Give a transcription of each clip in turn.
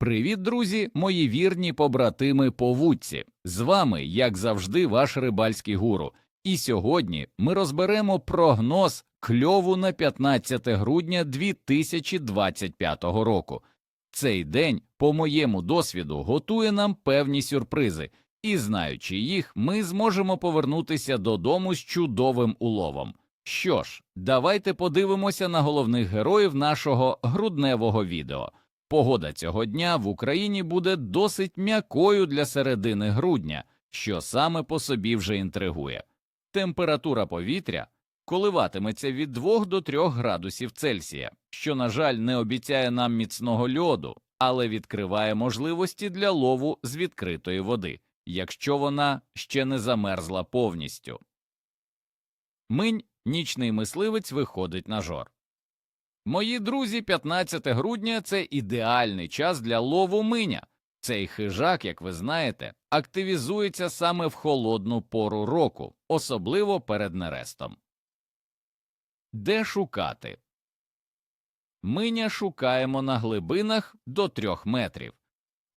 Привіт, друзі, мої вірні побратими по вудці. З вами, як завжди, ваш рибальський гуру. І сьогодні ми розберемо прогноз кльову на 15 грудня 2025 року. Цей день, по моєму досвіду, готує нам певні сюрпризи, і знаючи їх, ми зможемо повернутися додому з чудовим уловом. Що ж, давайте подивимося на головних героїв нашого грудневого відео. Погода цього дня в Україні буде досить м'якою для середини грудня, що саме по собі вже інтригує. Температура повітря коливатиметься від 2 до 3 градусів Цельсія, що, на жаль, не обіцяє нам міцного льоду, але відкриває можливості для лову з відкритої води, якщо вона ще не замерзла повністю. Минь нічний мисливець виходить на жор. Мої друзі, 15 грудня це ідеальний час для лову миня. Цей хижак, як ви знаєте, активізується саме в холодну пору року, особливо перед нерестом. Де шукати? Миня шукаємо на глибинах до трьох метрів.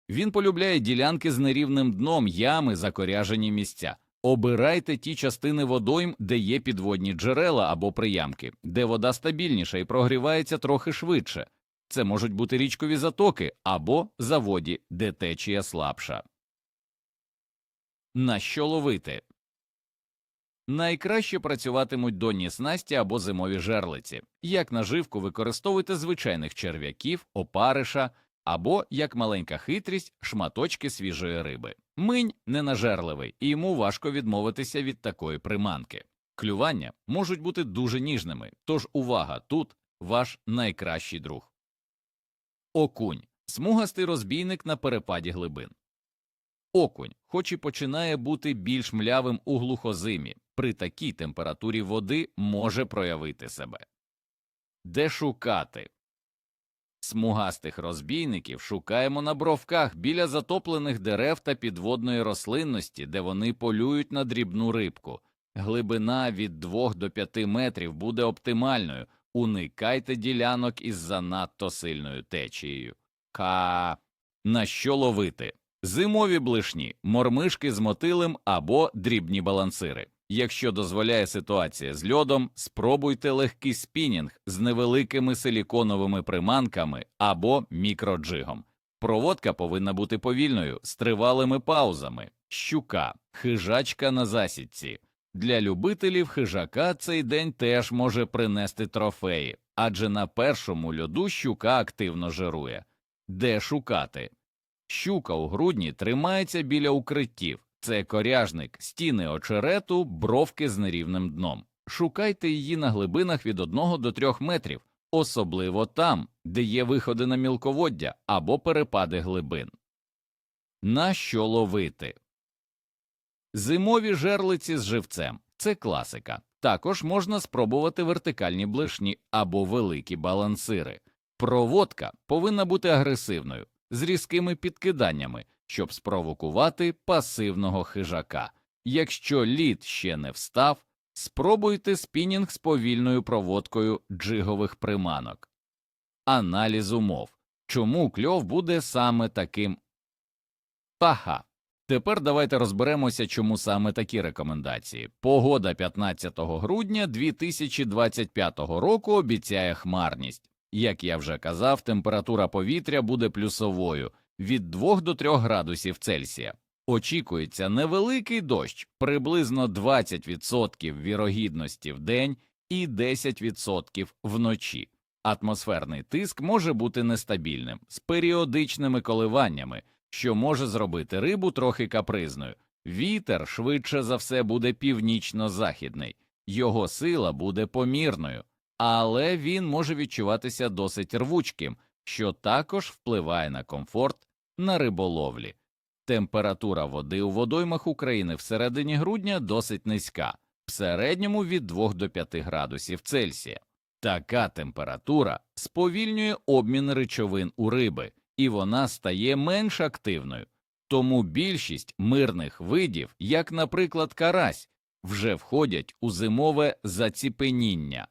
Він полюбляє ділянки з нерівним дном, ями, закоряжені місця. Обирайте ті частини водойм, де є підводні джерела або приямки, де вода стабільніша і прогрівається трохи швидше. Це можуть бути річкові затоки або заводі, де течія слабша. На що ловити? Найкраще працюватимуть донні снасті або зимові жерлиці. Як наживку використовуйте звичайних черв'яків, опариша або, як маленька хитрість, шматочки свіжої риби. Минь ненажерливий, і йому важко відмовитися від такої приманки. Клювання можуть бути дуже ніжними, тож увага тут ваш найкращий друг. Окунь смугастий розбійник на перепаді глибин. Окунь, хоч і починає бути більш млявим у глухозимі, при такій температурі води може проявити себе. Де шукати? Смугастих розбійників шукаємо на бровках біля затоплених дерев та підводної рослинності, де вони полюють на дрібну рибку. Глибина від 2 до 5 метрів буде оптимальною. Уникайте ділянок із занадто сильною течією. Ка на що ловити? Зимові блишні, мормишки з мотилем або дрібні балансири. Якщо дозволяє ситуація з льодом, спробуйте легкий спінінг з невеликими силіконовими приманками або мікроджигом. Проводка повинна бути повільною, з тривалими паузами. Щука, хижачка на засідці. Для любителів хижака цей день теж може принести трофеї, адже на першому льоду щука активно жирує. Де шукати? Щука у грудні тримається біля укриттів. Це коряжник, стіни очерету, бровки з нерівним дном. Шукайте її на глибинах від 1 до 3 метрів, особливо там, де є виходи на мілководдя або перепади глибин. На що ловити? Зимові жерлиці з живцем це класика. Також можна спробувати вертикальні блишні або великі балансири. Проводка повинна бути агресивною, з різкими підкиданнями, щоб спровокувати пасивного хижака. Якщо лід ще не встав, спробуйте спінінг з повільною проводкою джигових приманок. Аналіз умов. Чому кльов буде саме таким? Ага. Тепер давайте розберемося, чому саме такі рекомендації. Погода 15 грудня 2025 року обіцяє хмарність. Як я вже казав, температура повітря буде плюсовою від 2 до 3 градусів Цельсія. Очікується невеликий дощ, приблизно 20% вірогідності в день і 10% вночі. Атмосферний тиск може бути нестабільним, з періодичними коливаннями, що може зробити рибу трохи капризною. Вітер швидше за все буде північно-західний, його сила буде помірною, але він може відчуватися досить рвучким, що також впливає на комфорт на риболовлі. Температура води у водоймах України в середині грудня досить низька, в середньому від 2 до 5 градусів Цельсія. Така температура сповільнює обмін речовин у риби, і вона стає менш активною. Тому більшість мирних видів, як, наприклад, карась, вже входять у зимове заціпеніння.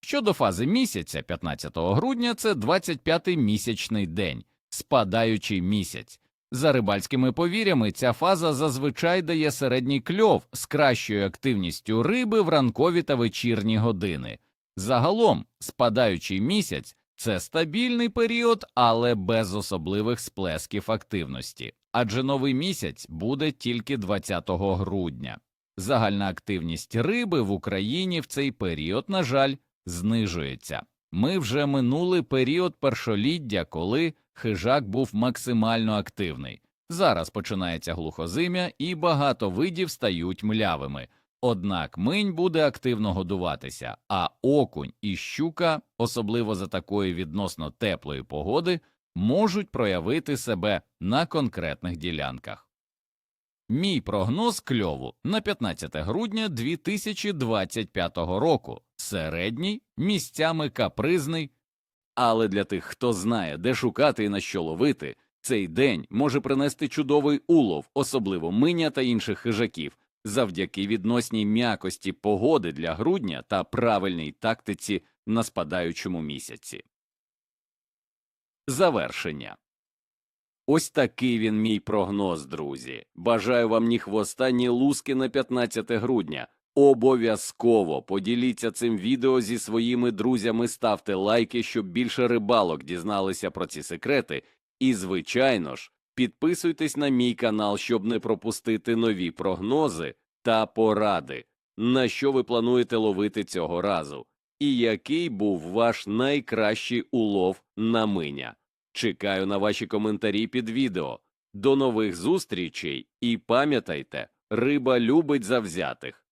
Щодо фази місяця, 15 грудня це 25-й місячний день, спадаючий місяць. За рибальськими повір'ями, ця фаза зазвичай дає середній кльов з кращою активністю риби в ранкові та вечірні години. Загалом, спадаючий місяць це стабільний період, але без особливих сплесків активності, адже новий місяць буде тільки 20 грудня. Загальна активність риби в Україні в цей період, на жаль, знижується. Ми вже минули період першоліддя, коли хижак був максимально активний. Зараз починається глухозим'я і багато видів стають млявими. Однак минь буде активно годуватися, а окунь і щука, особливо за такої відносно теплої погоди, можуть проявити себе на конкретних ділянках. Мій прогноз кльову на 15 грудня 2025 року середній, місцями капризний, але для тих, хто знає, де шукати і на що ловити, цей день може принести чудовий улов, особливо миня та інших хижаків, завдяки відносній м'якості погоди для грудня та правильній тактиці на спадаючому місяці. Завершення. Ось такий він мій прогноз, друзі. Бажаю вам ні хвоста, ні луски на 15 грудня. Обов'язково поділіться цим відео зі своїми друзями, ставте лайки, щоб більше рибалок дізналися про ці секрети. І, звичайно ж, підписуйтесь на мій канал, щоб не пропустити нові прогнози та поради, на що ви плануєте ловити цього разу, і який був ваш найкращий улов на миня. Чекаю на ваші коментарі під відео. До нових зустрічей і пам'ятайте, риба любить завзятих.